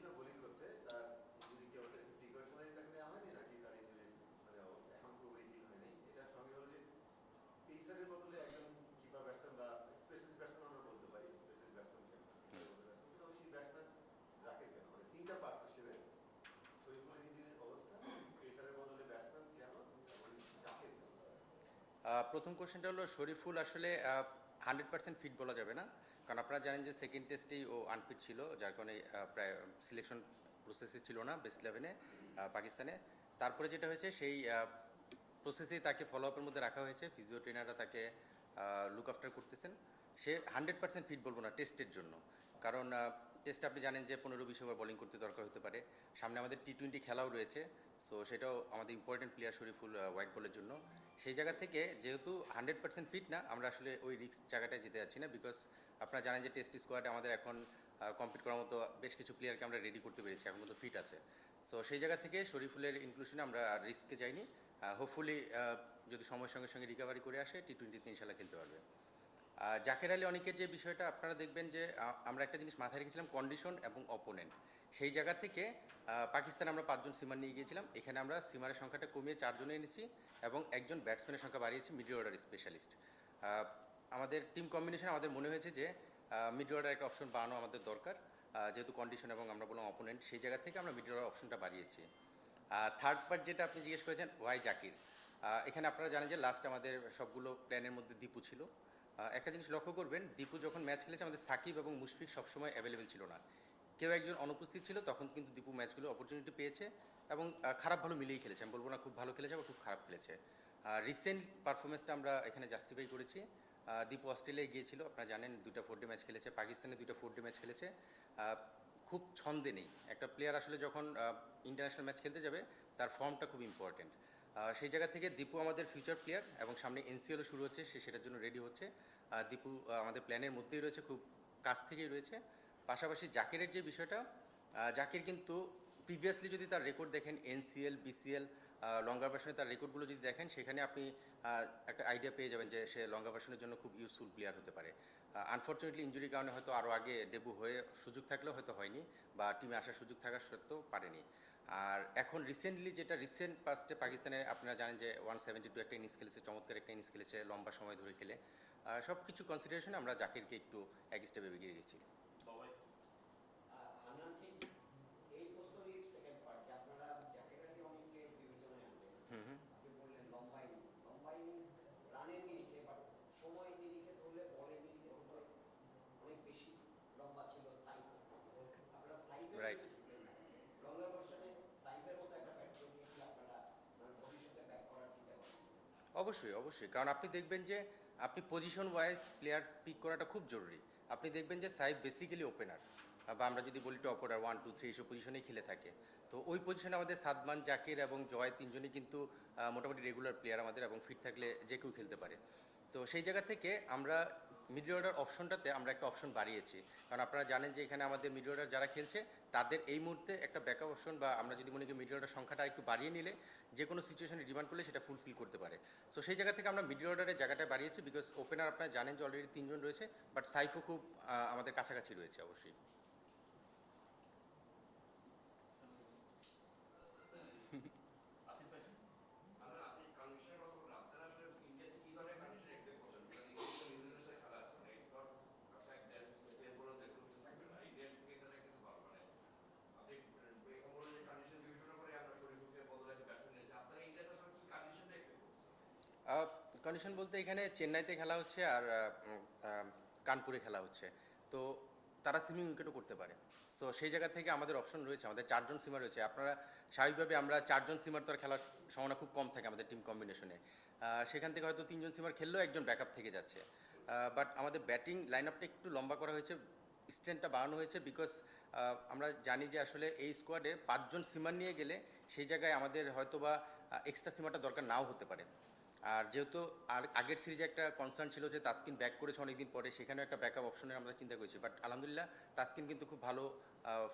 গিয়েছিল বোলিং করতে তার ইঞ্জুরি কি অবস্থা প্রিকশনারি তাকে নেওয়া হয়নি নাকি তার ইঞ্জুরি মানে এখন পুরোপুরি ঠিক হয়নি? এটার সঙ্গে হলো যে পেসারের বদলে একজন কিপার ব্যাটসম্যান বা স্পেশালিস্ট ব্যাটসম্যান আমরা বলতে পারি স্পেশালিস্ট ব্যাটসম্যান কিন্তু সেই ব্যাটসম্যান যাকে কেন? মানে তিনটা পার্ট শরীফুলের ইঞ্জুরির অবস্থা পেসারের বদলে ব্যাটসম্যান কেন? যাকে প্রথম কোশ্চেনটা হলো শরীফুল আসলে হান্ড্রেড পার্সেন্ট ফিট বলা যাবে না? কারণ আপনারা জানেন যে সেকেন্ড টেস্টেই ও আনফিট ছিল, যার কারণে প্রায় সিলেকশন প্রসেসে ছিল না বেস্ট ইলেভেনে পাকিস্তানে। তারপরে যেটা হয়েছে, সেই প্রসেসেই তাকে ফলো আপের মধ্যে রাখা হয়েছে। ফিজিও ট্রেনাররা তাকে লুক আফটার করতেছেন। সে হান্ড্রেড পার্সেন্ট ফিট বলব না টেস্টের জন্য। কারণ টেস্টে আপনি জানেন যে পনেরো বিশ ওভার বোলিং করতে দরকার হতে পারে। সামনে আমাদের টি টোয়েন্টি খেলাও রয়েছে সো সেটাও আমাদের ইম্পর্টেন্ট প্লেয়ার শরীফুল হোয়াইট বলের জন্য। সেই জায়গা থেকে যেহেতু হান্ড্রেড পার্সেন্ট ফিট না, আমরা আসলে ওই রিস্ক জায়গাটায় যেতে যাচ্ছি না বিকজ আপনারা জানেন যে টেস্ট স্কোয়াডে আমাদের এখন কম্পিট করার মতো বেশ কিছু প্লেয়ারকে আমরা রেডি করতে পেরেছি, এখন মতো ফিট আছে। সো সেই জায়গা থেকে শরীফুলের ইনক্লুশনে আমরা রিস্কে যাইনি। হোপফুলি যদি সময়ের সঙ্গে সঙ্গে রিকভারি করে আসে টি টোয়েন্টিতে ইনশাল্লাহ খেলতে পারবে। জাকের আলী অনেকের যে বিষয়টা, আপনারা দেখবেন যে আমরা একটা জিনিস মাথায় রেখেছিলাম কন্ডিশন এবং অপোনেন্ট সেই জায়গা থেকে পাকিস্তানে আমরা পাঁচজন সিমার নিয়ে গিয়েছিলাম। এখানে আমরা সিমারের সংখ্যাটা কমিয়ে চারজনে এনেছি এবং একজন ব্যাটসম্যানের সংখ্যা বাড়িয়েছি মিডল অর্ডার স্পেশালিস্ট আমাদের টিম কম্বিনেশন আমাদের মনে হয়েছে যে মিডল অর্ডার একটা অপশন বাড়ানো আমাদের দরকার। যেহেতু কন্ডিশন এবং আমরা বললাম অপোনেন্ট সেই জায়গা থেকে আমরা মিডল অর্ডার অপশনটা বাড়িয়েছি। থার্ড পার্ট যেটা আপনি জিজ্ঞেস করেছেন ওয়াই জাকির। এখানে আপনারা জানেন যে লাস্ট আমাদের সবগুলো প্ল্যানের মধ্যে দীপু ছিল। একটা জিনিস লক্ষ্য করবেন, দীপু যখন ম্যাচ খেলেছে, আমাদের সাকিব এবং মুশফিক সবসময় অ্যাভেলেবেল ছিল না। কেউ একজন অনুপস্থিত ছিল, তখন কিন্তু দীপু ম্যাচগুলো অপরচুনিটি পেয়েছে এবং খারাপ ভালো মিলিয়েই খেলেছে। আমি বলব না খুব ভালো খেলেছে বা খুব খারাপ খেলেছে। রিসেন্ট পারফরমেন্সটা আমরা এখানে জাস্টিফাই করেছি। দীপু অস্ট্রেলিয়ায় গিয়েছিল। আপনারা জানেন, দুইটা ফোর ডে ম্যাচ খেলেছে, পাকিস্তানে দুইটা ফোর ডে ম্যাচ খেলেছে। খুব ছন্দে নেই। একটা প্লেয়ার আসলে যখন ইন্টারন্যাশনাল ম্যাচ খেলতে যাবে, তার ফর্মটা খুব ইম্পর্টেন্ট সেই জায়গা থেকে দীপু আমাদের ফিউচার প্লেয়ার এবং সামনে এনসিএলও শুরু হচ্ছে, সে সেটার জন্য রেডি হচ্ছে। দীপু আমাদের প্ল্যানের মধ্যেই রয়েছে, খুব কাছ থেকেই রয়েছে। পাশাপাশি জাকিরের যে বিষয়টা জাকির কিন্তু প্রিভিয়াসলি যদি তার রেকর্ড দেখেন এনসিএল বিসিএল লঙ্গার ভার্সনে তার রেকর্ডগুলো যদি দেখেন, সেখানে আপনি একটা আইডিয়া পেয়ে যাবেন যে সে লঙ্গা ভার্সনের জন্য খুব ইউজফুল প্লেয়ার হতে পারে। আনফর্চুনেটলি ইঞ্জুরির কারণে হয়তো আরও আগে ডেবু হয়ে সুযোগ থাকলেও হয়তো হয়নি বা টিমে আসার সুযোগ থাকা সত্ত্বেও পারেনি। আর এখন রিসেন্টলি যেটা রিসেন্ট পাস্টে পাকিস্তানে আপনারা জানেন যে ওয়ান সেভেন্টি টু একটা ইনিংস খেলেছে, চমৎকার একটা ইনিংস খেলেছে, লম্বা সময় ধরে খেলে। সব কিছু কনসিডারেশনে আমরা জাকিরকে একটু এক স্টেপে এগিয়ে গেছি হান্নান ঠিক এই প্রশ্নেরই সেকেন্ড পার্ট যে আপনারা জ্যাকেটারি অনেককে বিবেচনায় আনলেন হুম হুম আপনি বললেন লম্বা ইনিংস লম্বা ইনিংস রানের নিরিখে বাট সময় নিরিখে ধরলে বলের নিরিখে ধরলে অনেক বেশি লম্বা ছিল সাইফ আপনারা সাইফের Right. লঙ্গার ভার্সনে সাইফের মতো একটা ব্যাটসম্যানকে কি আপনারা মানে ভবিষ্যতে ব্যাক করার চিন্তা করেন অবশ্যই অবশ্যই। কারণ আপনি দেখবেন যে, আপনি পজিশন ওয়াইজ প্লেয়ার পিক করাটা খুব জরুরি। আপনি দেখবেন যে সাইব বেসিক্যালি ওপেনার বা আমরা যদি বলি top order one two three এইসব পজিশনেই খেলে থাকে। তো ওই পজিশনে আমাদের সাদমান, জাকির এবং জয় তিনজনই কিন্তু মোটামুটি রেগুলার প্লেয়ার আমাদের এবং ফিট থাকলে যে কেউ খেলতে পারে। তো সেই জায়গা থেকে আমরা মিডল অর্ডার অপশনটাতে আমরা একটা অপশন বাড়িয়েছি। কারণ আপনারা জানেন যে এখানে আমাদের মিডল অর্ডার যারা খেলছে, তাদের এই মুহূর্তে একটা ব্যাকআপ অপশন বা আমরা যদি মনে করি মিডল অর্ডার সংখ্যাটা একটু বাড়িয়ে নিলে যে কোনো সিচুয়েশনে ডিমান্ড করলে সেটা ফুলফিল করতে পারে। সো সেই জায়গা থেকে আমরা মিডল অর্ডারের জায়গাটা বাড়িয়েছি বিকজ ওপেনার আপনারা জানেন যে অলরেডি তিনজন রয়েছে বাট সাইফও খুব আমাদের কাছাকাছি রয়েছে অবশ্যই আমরা আপনি কন্ডিশনের কথা বললেন আপনারা আসলে ইন্ডিয়াতে কি ধরনের কন্ডিশন এক্সপেক্ট করছেন কারণ ইন্ডিয়াতে ইউনিভার্সাল খেলা আছে মানে ইটস নট ফ্যাক্ট দ্যাট এর বড় দেখুন কিছু থাকবে না ইন্ডিয়ান পেসাররা কিন্তু ভালো মানে আপনি এরকম বলে যে কন্ডিশন বিবেচনা করে আমরা শরীফুলকে বদলে একটা ব্যাটসম্যান নিয়েছি আপনারা ইন্ডিয়াতে আসলে কি কন্ডিশনটা এক্সপেক্ট করছেন কন্ডিশন বলতে এখানে চেন্নাইতে খেলা হচ্ছে আর কানপুরে খেলা হচ্ছে। তো তারা সুইমিং উইকেটও করতে পারে। সো সেই জায়গা থেকে আমাদের অপশন রয়েছে, আমাদের চারজন সিমার রয়েছে। আপনারা স্বাভাবিকভাবে আমরা চারজন সিমার তো আর খেলার সম্ভাবনা খুব কম থাকে আমাদের টিম কম্বিনেশনে সেখান থেকে হয়তো তিনজন সিমার খেললেও একজন ব্যাকআপ থেকে যাচ্ছে। বাট আমাদের ব্যাটিং লাইন আপটা একটু লম্বা করা হয়েছে স্ট্রেন্থটা বাড়ানো হয়েছে বিকজ আমরা জানি যে আসলে এই স্কোয়াডে পাঁচজন সিমার নিয়ে গেলে সেই জায়গায় আমাদের হয়তো বা এক্সট্রা সিমারটা দরকার নাও হতে পারে। আর যেহেতু আর আগের সিরিজে একটা কনসার্ন ছিল যে তাসকিন ব্যাক করেছে অনেকদিন পরে, সেখানেও একটা ব্যাকআপ অপশনের আমরা চিন্তা করেছি। বাট আলহামদুলিল্লাহ, তাসকিন কিন্তু খুব ভালো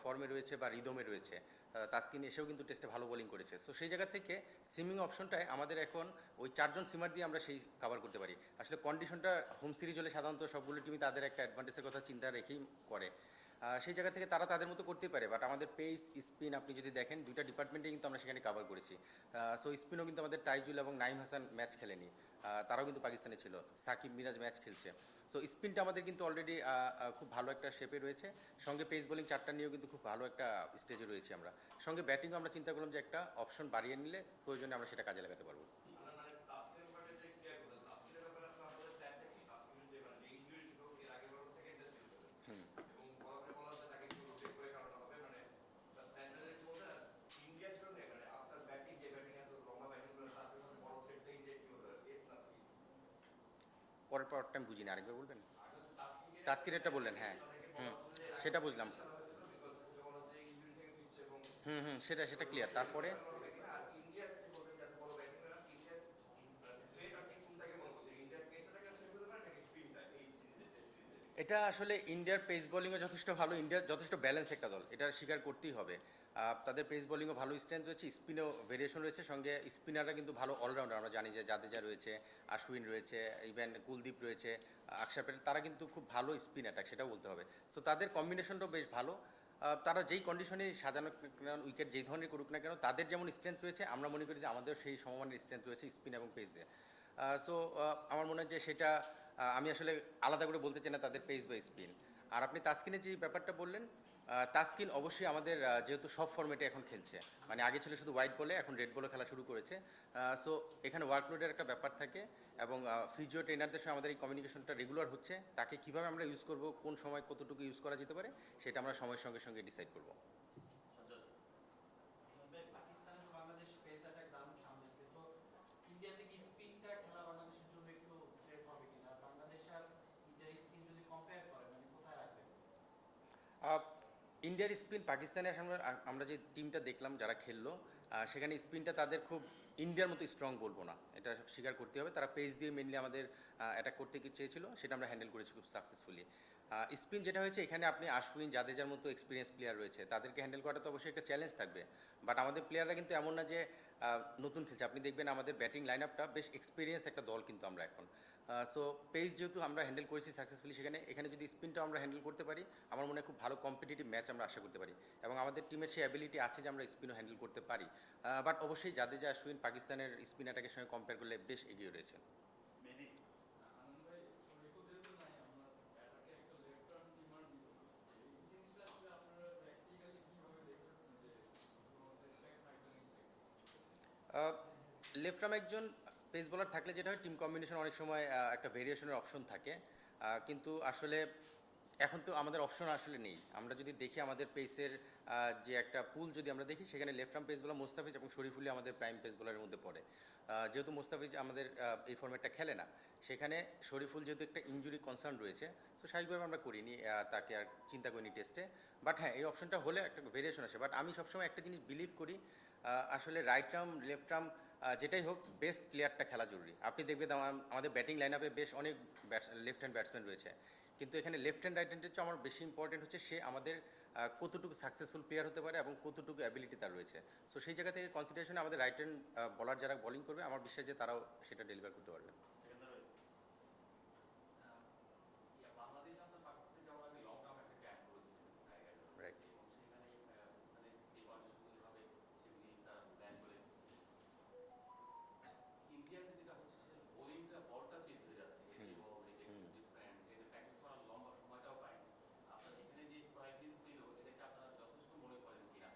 ফর্মে রয়েছে বা রিদমে রয়েছে। তাসকিন এসেও কিন্তু টেস্টে ভালো বোলিং করেছে। সো সেই জায়গা থেকে সিমিং অপশনটায় আমাদের এখন ওই চারজন সিমার দিয়ে আমরা সেই কভার করতে পারি। আসলে কন্ডিশনটা হোম সিরিজ হলে সাধারণত সবগুলো টিমই তাদের একটা অ্যাডভান্টেজের কথা চিন্তা রেখেই করে। সেই জায়গা থেকে তারা তাদের মতো করতেই পারে বাট আমাদের পেস স্পিন আপনি যদি দেখেন, দুইটা ডিপার্টমেন্টে কিন্তু আমরা সেখানে কাভার করেছি। সো স্পিনও কিন্তু আমাদের তাইজুল এবং নাইম হাসান ম্যাচ খেলেনি। তারাও কিন্তু পাকিস্তানে ছিল, সাকিব, মিরাজ ম্যাচ খেলছে। সো স্পিনটা আমাদের কিন্তু অলরেডি খুব ভালো একটা শেপে রয়েছে। সঙ্গে পেস বোলিং চারটা নিয়েও কিন্তু খুব ভালো একটা স্টেজে রয়েছি আমরা। সঙ্গে ব্যাটিংও আমরা চিন্তা করলাম যে একটা অপশন বাড়িয়ে নিলে প্রয়োজনে আমরা সেটা কাজে লাগাতে পারব আমরা মানে তাসকিনের ব্যাপারে যে ক্লিয়ার করলেন তাসকিনের ব্যাপারে আসলে আমাদের প্ল্যানটা কি তাসকিনের যে মানে যে ইনজুরি ছিল এর আগে বড় সেকেন্ড টেস্ট ছিল এবং বড় করে বলা হচ্ছে তাকে একটু রোটেট করে কাটানো হবে মানে প্ল্যানটা যে বলতে ইন্ডিয়ার জন্য মানে আপনার ব্যাটিং যে ব্যাটিং এত লম্বা ব্যাটিং করে তার জন্য বড় সেটটা ইন্ডিয়া কি হতে হবে এস তাসকিন পরের পর টাইম বুঝিনি, আরেকবার বলবেন? তাস্কিরেরটা বললেন হ্যাঁ। হুম, সেটা বুঝলাম। হুম হুম, সেটা সেটা ক্লিয়ার তারপরে এটা আসলে ইন্ডিয়ার পেস বোলিংও যথেষ্ট ভালো, ইন্ডিয়ার যথেষ্ট ব্যালেন্স একটা দল, এটা স্বীকার করতেই হবে। তাদের পেস বোলিংও ভালো স্ট্রেংথ রয়েছে স্পিনেও ভেরিয়েশন রয়েছে, সঙ্গে স্পিনাররা কিন্তু ভালো অলরাউন্ডার আমরা জানি যে জাদেজা রয়েছে আশ্বিন রয়েছে ইভেন কুলদীপ রয়েছে আকশার প্যাটেল, তারা কিন্তু খুব ভালো স্পিন অ্যাটাক সেটাও বলতে হবে। সো তাদের কম্বিনেশনটাও বেশ ভালো। তারা যেই কন্ডিশনে সাজানো উইকেট যেই ধরনের করুক না কেন, তাদের যেমন স্ট্রেংথ রয়েছে, আমরা মনে করি যে আমাদের সেই সমমানের স্ট্রেংথ রয়েছে স্পিন এবং পেসে সো আমার মনে হয় যে সেটা আমি আসলে আলাদা করে বলতে চাই না তাদের পেস বা স্পিন আর আপনি তাস্কিনের যে ব্যাপারটা বললেন তাসকিন অবশ্যই আমাদের যেহেতু সব ফর্মেটে এখন খেলছে। মানে আগে ছিল শুধু হোয়াইট বলে, এখন রেড বলে খেলা শুরু করেছে। সো এখানে ওয়ার্কলোডের একটা ব্যাপার থাকে এবং ফিজিও ট্রেনারদের সঙ্গে আমাদের এই কমিউনিকেশনটা রেগুলার হচ্ছে। তাকে কীভাবে আমরা ইউজ করব, কোন সময় কতটুকু ইউজ করা যেতে পারে, সেটা আমরা সময়ের সঙ্গে সঙ্গে ডিসাইড করব তবে পাকিস্তানে তো বাংলাদেশ পেস অ্যাটাক দারুণ সামলেছে তো ইন্ডিয়া থেকে স্পিনটা খেলা বাংলাদেশের জন্য একটু থ্রেট হবে কিনা বাংলাদেশ আর ইন্ডিয়ার স্পিন যদি কম্পেয়ার করে মানে কোথায় রাখবে আহ, ইন্ডিয়ার স্পিন পাকিস্তানের সামনে আমরা যে টিমটা দেখলাম যারা খেললো সেখানে স্পিনটা তাদের খুব ইন্ডিয়ার মতো স্ট্রং বলব না। এটা স্বীকার করতে হবে। তারা পেস দিয়ে মেনলি আমাদের অ্যাটাক করতে চেয়েছিলো, সেটা আমরা হ্যান্ডেল করেছি খুব সাকসেসফুলি স্পিন যেটা হয়েছে, এখানে আপনি আশ্বিন জাদেজার মতো এক্সপিরিয়েন্স প্লেয়ার রয়েছে। তাদেরকে হ্যান্ডেল করাটা তো অবশ্যই একটা চ্যালেঞ্জ থাকবে। বাট আমাদের প্লেয়াররা কিন্তু এমন না যে নতুন খেলছে। আপনি দেখবেন আমাদের ব্যাটিং লাইন আপটা বেশ এক্সপিরিয়েন্স একটা দল কিন্তু আমরা এখন। সো পেস যেহেতু আমরা হ্যান্ডেল করেছি সাকসেসফুলি সেখানে, এখানে যদি স্পিনটাও আমরা হ্যান্ডেল করতে পারি, আমার মনে হয় খুব ভালো কম্পিটিটিভ ম্যাচ আমরা আশা করতে পারি। এবং আমাদের টিমের সেই অ্যাবিলিটি আছে যে আমরা স্পিনও হ্যান্ডেল করতে পারি। বাট অবশ্যই যা আশ্বিন পাকিস্তানের স্পিন অ্যাটাকের সঙ্গে কম্পেয়ার করলে বেশ এগিয়ে রয়েছে। লেফট আর্ম একজন পেস বলার থাকলে যেটা হয় টিম কম্বিনেশন অনেক সময় একটা ভেরিয়েশনের অপশন থাকে। কিন্তু আসলে এখন তো আমাদের অপশন আসলে নেই। আমরা যদি দেখি আমাদের পেসের যে একটা পুল যদি আমরা দেখি, সেখানে লেফট আর্ম পেস মোস্তাফিজ এবং শরীফুলি আমাদের প্রাইম পেস বোলারের মধ্যে পড়ে। যেহেতু মোস্তাফিজ আমাদের এই ফর্মেটটা খেলে না, সেখানে শরীফুল যেহেতু একটা ইঞ্জুরি কনসার্ন রয়েছে তো স্বাভাবিকভাবে আমরা করিনি তাকে আর চিন্তা করিনি টেস্টে বাট হ্যাঁ এই অপশনটা হলে একটা ভেরিয়েশন আসে। বাট আমি সবসময় একটা জিনিস বিলিভ করি আসলে রাইট আর্ম লেফট আর্ম যেটাই হোক বেস্ট প্লেয়ারটা খেলা জরুরি। আপনি দেখবেন আমা- আমাদের ব্যাটিং লাইন আপে বেশ অনেক ব্যাটস লেফট হ্যান্ড ব্যাটসম্যান রয়েছে। কিন্তু এখানে লেফট হ্যান্ড রাইট হ্যান্ডের চেয়ে আমার বেশি ইম্পর্টেন্ট হচ্ছে সে আমাদের কতটুকু সাকসেসফুল প্লেয়ার হতে পারে এবং কতটুকু অ্যাবিলিটি তার রয়েছে। সো সেই জায়গা থেকে কনসিডারেশনে আমাদের রাইট হ্যান্ড বলার যারা বলিং করবে, আমার বিশ্বাস যে তারাও সেটা ডেলিভার করতে পারবে বাংলাদেশ আপনার পাকিস্তানে যাওয়ার আগে লং টার্ম একটা ক্যাম্প করেছিল টাইগার Right. এবং সেখানে আহ, মানে যে কন্ডিশনগুলি হবে সেগুলি তারা প্ল্যান করে ইন্ডিয়াতে যেটা হচ্ছে সেটা বোলিংটা বলটা চেঞ্জ হয়ে যাচ্ছে হুম, এবং এটা একটু হুম। ডিফারেন্ট এতে প্র্যাকটিস করার লম্বা সময়টাও পায় আপনার এখানে যে কয়েকদিন দিল এটাকে আপনারা যথেষ্ট মনে করেন কিনা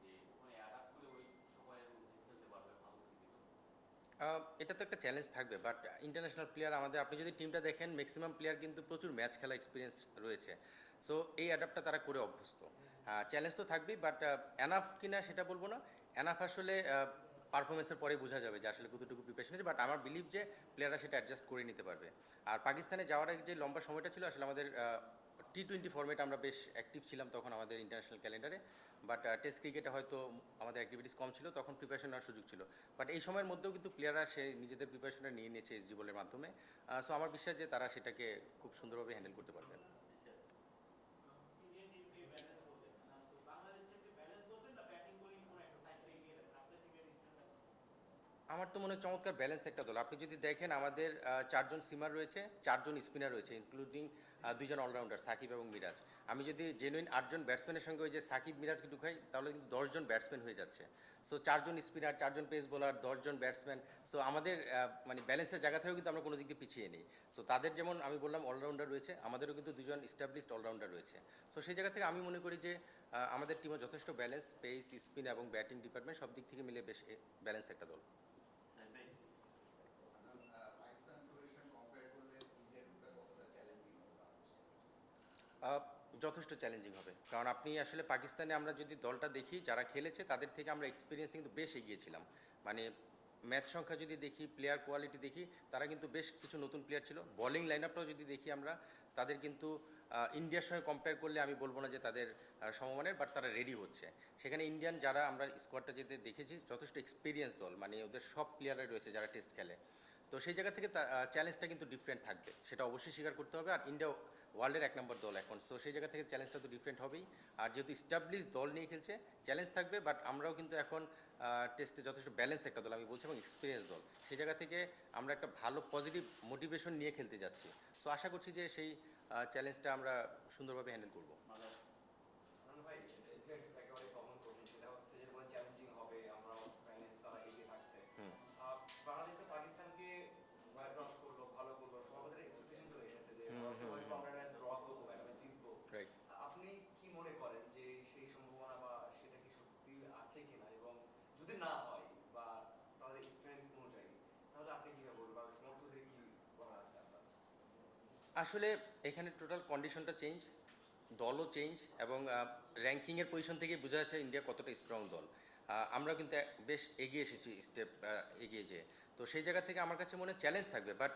যে ওখানে অ্যাডাপ্ট করে ওই সময়ের মধ্যে খেলতে পারবে ভালো ক্রিকেট আহ, এটা তো একটা চ্যালেঞ্জ থাকবে বাট ইন্টারন্যাশনাল প্লেয়ার আমাদের, আপনি যদি টিমটা দেখেন ম্যাক্সিমাম প্লেয়ার কিন্তু প্রচুর ম্যাচ খেলা এক্সপিরিয়েন্স রয়েছে। সো এই অ্যাডাপ্টটা তারা করে অভ্যস্ত। চ্যালেঞ্জ তো থাকবেই বাট অ্যানাফ কিনা সেটা বলব না। অ্যানাফ আসলে পারফরমেন্সের পরে বোঝা যাবে যে আসলে কতটুকু প্রিপারেশন আছে বাট আমার বিলিভ যে প্লেয়াররা সেটা অ্যাডজাস্ট করে নিতে পারবে। আর পাকিস্তানে যাওয়ার যে লম্বা সময়টা ছিল, আসলে আমাদের টি টোয়েন্টি ফর্মেট আমরা বেশ অ্যাক্টিভ ছিলাম তখন আমাদের ইন্টারন্যাশনাল ক্যালেন্ডারে বাট টেস্ট ক্রিকেটে হয়তো আমাদের অ্যাক্টিভিটিস কম ছিল, তখন প্রিপারেশন নেওয়ার সুযোগ ছিল। বাট এই সময়ের মধ্যেও কিন্তু প্লেয়াররা সে নিজেদের প্রিপারেশনটা নিয়ে নিয়েছে এসজি বলের মাধ্যমে। সো আমার বিশ্বাস যে তারা সেটাকে খুব সুন্দরভাবে হ্যান্ডেল করতে পারবে ইন্ডিয়ান টিমকে ব্যালেন্স বলতে না তো বাংলাদেশ টিমকে ব্যালেন্স বলবেন না ব্যাটিং বোলিং কোনো একটা সাইড এগিয়ে রাখবেন আপনার টিমের স্ট্রেংথ আমার তো মনে হয় চমৎকার ব্যালেন্স একটা দল। আপনি যদি দেখেন আমাদের চারজন সিমার রয়েছে, চারজন স্পিনার রয়েছে ইনক্লুডিং দুইজন অলরাউন্ডার সাকিব এবং মিরাজ। আমি যদি জেনুইন আটজন ব্যাটসম্যানের সঙ্গে ওই যে সাকিব, মিরাজকে ঢুকাই, তাহলে কিন্তু দশজন ব্যাটসম্যান হয়ে যাচ্ছে। সো চারজন স্পিনার চারজন পেস বোলার দশজন ব্যাটসম্যান সো আমাদের মানে ব্যালেন্সের জায়গা থেকেও কিন্তু আমরা কোনো দিক দিয়ে পিছিয়ে নেই। সো তাদের যেমন আমি বললাম অলরাউন্ডার রয়েছে, আমাদেরও কিন্তু দুজন স্টাবলিশড অলরাউন্ডার রয়েছে। সো সেই জায়গা থেকে আমি মনে করি যে আমাদের টিমে যথেষ্ট ব্যালেন্স পেস স্পিন এবং ব্যাটিং ডিপার্টমেন্ট সব দিক থেকে মিলে বেশ ব্যালেন্স একটা দল পাকিস্তান টুরের সঙ্গে কম্পেয়ার করলে ইন্ডিয়া ঢোকা কতটা চ্যালেঞ্জিং হবে আহ, যথেষ্ট চ্যালেঞ্জিং হবে। কারণ আপনি আসলে পাকিস্তানে আমরা যদি দলটা দেখি, যারা খেলেছে, তাদের থেকে আমরা এক্সপিরিয়েন্স কিন্তু বেশ এগিয়েছিলাম। মানে ম্যাচ সংখ্যা যদি দেখি প্লেয়ার কোয়ালিটি দেখি, তারা কিন্তু বেশ কিছু নতুন প্লেয়ার ছিল। বোলিং লাইন আপটাও যদি দেখি আমরা, তাদের কিন্তু ইন্ডিয়ার সঙ্গে কম্পেয়ার করলে আমি বলব না যে তাদের সমমানের বাট তারা রেডি হচ্ছে। সেখানে ইন্ডিয়ান যারা আমরা স্কোয়াডটা যেতে দেখেছি, যথেষ্ট এক্সপিরিয়েন্স দল। মানে ওদের সব প্লেয়াররা রয়েছে যারা টেস্ট খেলে। তো সেই জায়গা থেকে চ্যালেঞ্জটা কিন্তু ডিফারেন্ট থাকবে। সেটা অবশ্যই স্বীকার করতে হবে। আর ইন্ডিয়া ওয়ার্ল্ডের এক নম্বর দল এখন। সো সেই জায়গা থেকে চ্যালেঞ্জটা তো ডিফারেন্ট হবেই। আর যেহেতু স্টাবলিশ দল নিয়ে খেলছে চ্যালেঞ্জ থাকবে বাট আমরাও কিন্তু এখন টেস্টে যথেষ্ট ব্যালেন্স একটা দল। আমি বলছি, এবং এক্সপিরিয়েন্স দল। সেই জায়গা থেকে আমরা একটা ভালো পজিটিভ মোটিভেশন নিয়ে খেলতে যাচ্ছি। সো আশা করছি যে সেই চ্যালেঞ্জটা আমরা সুন্দরভাবে হ্যান্ডেল করব। যদি না হয় বা তাদের স্ট্রেংথ অনুযায়ী, তাহলে আপনি বলবেন বা বলা আছে আসলে এখানে টোটাল কন্ডিশনটা চেঞ্জ দলও চেঞ্জ এবং র্যাঙ্কিংয়ের পজিশন থেকে বোঝা যাচ্ছে ইন্ডিয়া কতটা স্ট্রং দল। আমরা কিন্তু বেশ এগিয়ে এসেছি স্টেপ এগিয়ে যেয়ে। তো সেই জায়গা থেকে আমার কাছে মনে চ্যালেঞ্জ থাকবে বাট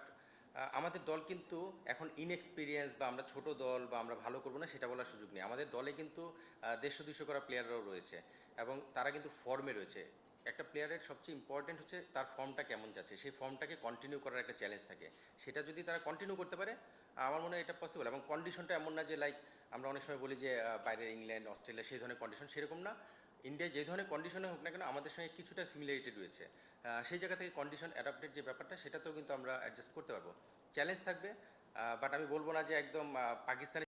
আমাদের দল কিন্তু এখন ইনএক্সপিরিয়েন্স বা আমরা ছোট দল বা আমরা ভালো করব না, সেটা বলার সুযোগ নেই। আমাদের দলে কিন্তু দেড়শো দুশো করা প্লেয়াররাও রয়েছে এবং তারা কিন্তু ফর্মে রয়েছে। একটা প্লেয়ারের সবচেয়ে ইম্পর্টেন্ট হচ্ছে তার ফর্মটা কেমন যাচ্ছে। সেই ফর্মটাকে কন্টিনিউ করার একটা চ্যালেঞ্জ থাকে। সেটা যদি তারা কন্টিনিউ করতে পারে, আমার মনে হয় এটা পসিবল এবং কন্ডিশনটা এমন না যে লাইক আমরা অনেক সময় বলি যে বাইরের ইংল্যান্ড অস্ট্রেলিয়া সেই ধরনের কন্ডিশন সেরকম না। ইন্ডিয়ায় যে ধরনের কন্ডিশনে হোক না কেন আমাদের সঙ্গে কিছুটা সিমিলারিটি রয়েছে। সেই জায়গা থেকে কন্ডিশন অ্যাডাপ্টেড যে ব্যাপারটা, সেটাতেও কিন্তু আমরা অ্যাডজাস্ট করতে পারব। চ্যালেঞ্জ থাকবে বাট আমি বলব না যে একদম পাকিস্তানের